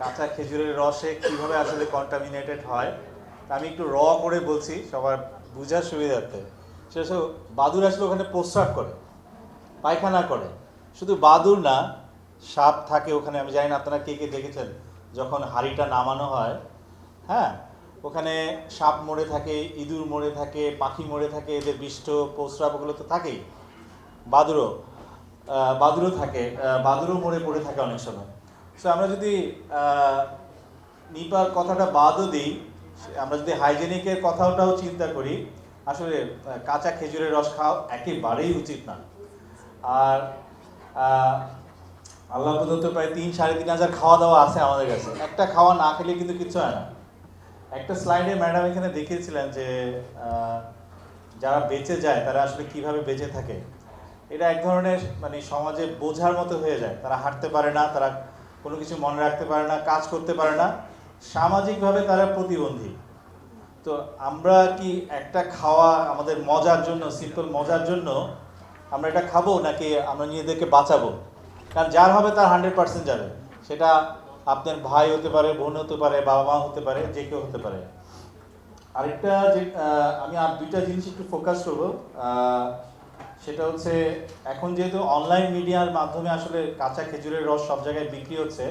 কাঁচা খেজুরের রসে কীভাবে আসলে কন্টামিনেটেড হয়, তা আমি একটু র করে বলছি সবার বোঝার সুবিধার্থে। সেসব বাদুর আসলে ওখানে প্রস্রাব করে, পায়খানা করে। শুধু বাদুর না, সাপ থাকে ওখানে, আমি জানি না আপনারা কে কে দেখেছেন, যখন হাঁড়িটা নামানো হয় হ্যাঁ? ওখানে সাপ মরে থাকে, ইঁদুর মরে থাকে, পাখি মরে থাকে, এদের বিষ্ট প্রস্রাব ওগুলো তো থাকেই। বাদুরও বাদুরও থাকে বাদুরও মরে পড়ে থাকে অনেক সময়। সো আমরা যদি নিপার কথাটা বাদও দিই, আমরা যদি হাইজেনিকের কথাটাও চিন্তা করি, আসলে কাঁচা খেজুরের রস খাওয়া একেবারেই উচিত না। আর আল্লাহ প্রদত্ত প্রায় তিন সাড়ে তিন হাজার খাওয়া দাওয়া আছে আমাদের কাছে। একটা খাওয়া না খেলে কিন্তু কিছু হয় না। একটা স্লাইডে ম্যাডাম এখানে দেখিয়েছিলেন যে যারা বেঁচে যায়, তারা আসলে কীভাবে বেঁচে থাকে। এটা এক ধরনের মানে সমাজে বোঝার মতো হয়ে যায়। তারা হাঁটতে পারে না, তারা কোনো কিছু মনে রাখতে পারে না, কাজ করতে পারে না, সামাজিকভাবে তারা প্রতিবন্ধী। তো আমরা কি একটা খাওয়া আমাদের মজার জন্য সিম্পল মজার জন্য আমরা এটা খাব নাকি আমরা নিজেদেরকে বাঁচাবো? কারণ যার হবে তার হান্ড্রেড পার্সেন্ট যাবে। সেটা আপনার ভাই হতে পারে, বোন হতে পারে, বাবা মা হতে পারে, যে কেউ হতে পারে। আরেকটা যে আমি আর দুইটা জিনিস একটু ফোকাস করব। সেটা হচ্ছে, এখন যেহেতু অনলাইন মিডিয়ার মাধ্যমে আসলে কাঁচা খেজুরের রস সব জায়গায় বিক্রি হচ্ছে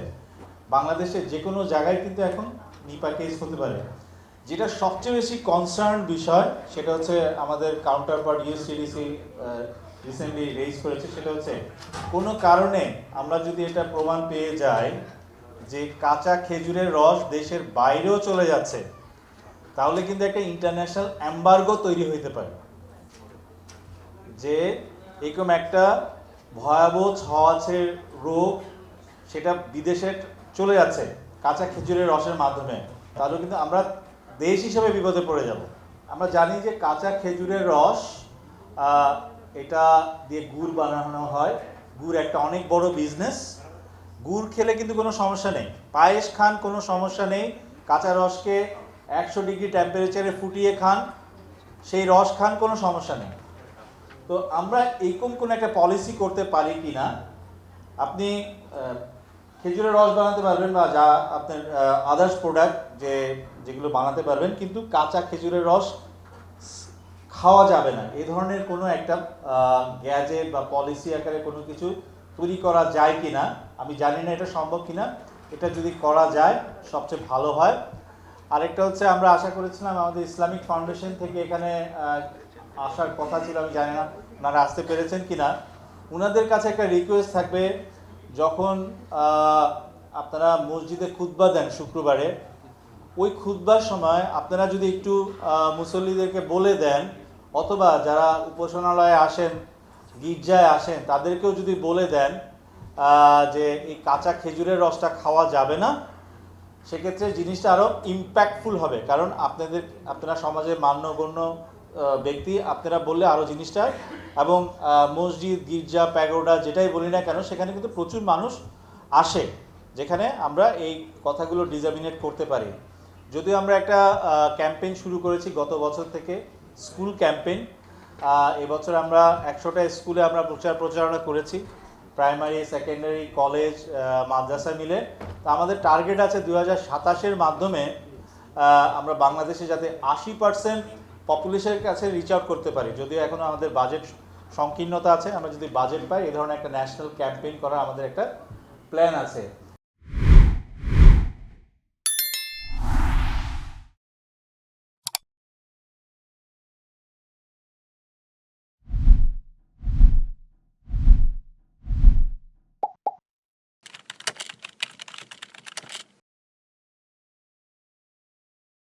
বাংলাদেশে যে কোনো জায়গায় কিন্তু এখন নিপা কেস হতে পারে। যেটা সবচেয়ে বেশি কনসার্ন বিষয়, সেটা হচ্ছে আমাদের counter part USTDC recently raise করেছে, সেটা হচ্ছে, কোনো কারণে আমরা যদি এটা প্রমাণ পেয়ে যাই যে কাঁচা খেজুরের রস দেশের বাইরেও চলে যাচ্ছে, তাহলে কিন্তু একটা ইন্টারন্যাশনাল অ্যাম্বার্গো তৈরি হইতে পারে। যে এরকম একটা ভয়াবহ ছোঁয়াচে রোগ সেটা বিদেশে চলে যাচ্ছে কাঁচা খেজুরের রসের মাধ্যমে, তাহলে কিন্তু আমরা দেশ হিসেবে বিপদে পড়ে যাব। আমরা জানি যে কাঁচা খেজুরের রস এটা দিয়ে গুড় বানানো হয়। গুড় একটা অনেক বড় বিজনেস গুড় খেলে কিন্তু কোনো সমস্যা নেই। পায়েস খান, কোনো সমস্যা নেই। কাঁচা রসকে একশো ডিগ্রি টেম্পারেচারে ফুটিয়ে খান। সেই রস খান কোনো সমস্যা নেই। তো আমরা এইরকম কোনো একটা পলিসি করতে পারি কি না আপনি খেজুরের রস বানাতে পারবেন বা যা আপনার আদার্স প্রোডাক্ট যে, যেগুলো বানাতে পারবেন, কিন্তু কাঁচা খেজুরের রস খাওয়া যাবে না। এ ধরনের কোনো একটা গ্যাজেট বা পলিসি আকারে কোনো কিছু তৈরি করা যায় কি না আমি জানি না এটা সম্ভব কি না এটা যদি করা যায়, সবচেয়ে ভালো হয়। আরেকটা হচ্ছে আমরা আশা করেছিলাম আমাদের ইসলামিক ফাউন্ডেশন থেকে এখানে আসার কথা ছিল, আমি জানি না ওনারা আসতে পেরেছেন কি না ওনাদের কাছে একটা রিকোয়েস্ট থাকবে, যখন আপনারা মসজিদে খুতবা দেন শুক্রবারে, ওই খুতবার সময় আপনারা যদি একটু মুসল্লিদেরকে বলে দেন, অথবা যারা উপাসনালয়ে আসেন, গির্জায় আসেন, তাদেরকেও যদি বলে দেন যে এই কাঁচা খেজুরের রসটা খাওয়া যাবে না, সেক্ষেত্রে জিনিসটা আরও ইম্প্যাক্টফুল হবে। কারণ আপনাদের, আপনারা সমাজে মান্যগণ্য ব্যক্তি, আপনারা বললে আরও জিনিসটা। এবং মসজিদ, গির্জা, প্যাগোডা যেটাই বলি না কেন, সেখানে কিন্তু প্রচুর মানুষ আসে, যেখানে আমরা এই কথাগুলো ডিজামিনেট করতে পারি। যদিও আমরা একটা ক্যাম্পেইন শুরু করেছি গত বছর থেকে, স্কুল ক্যাম্পেইন। এবছর আমরা একশোটা স্কুলে আমরা প্রচার প্রচারণা করেছি, প্রাইমারি, সেকেন্ডারি, কলেজ মাদ্রাসা মিলে। তো আমাদের টার্গেট আছে দু হাজার সাতাশের মাধ্যমে আমরা বাংলাদেশে যাতে আশি পার্সেন্ট পপুলেশনের কাছে রিচ আউট করতে পারি। যদিও এখনও আমাদের বাজেট সংকীর্ণতা আছে, আমরা যদি বাজেট পাই, এই ধরনের একটা ন্যাশনাল ক্যাম্পেইন করার আমাদের একটা প্ল্যান আছে।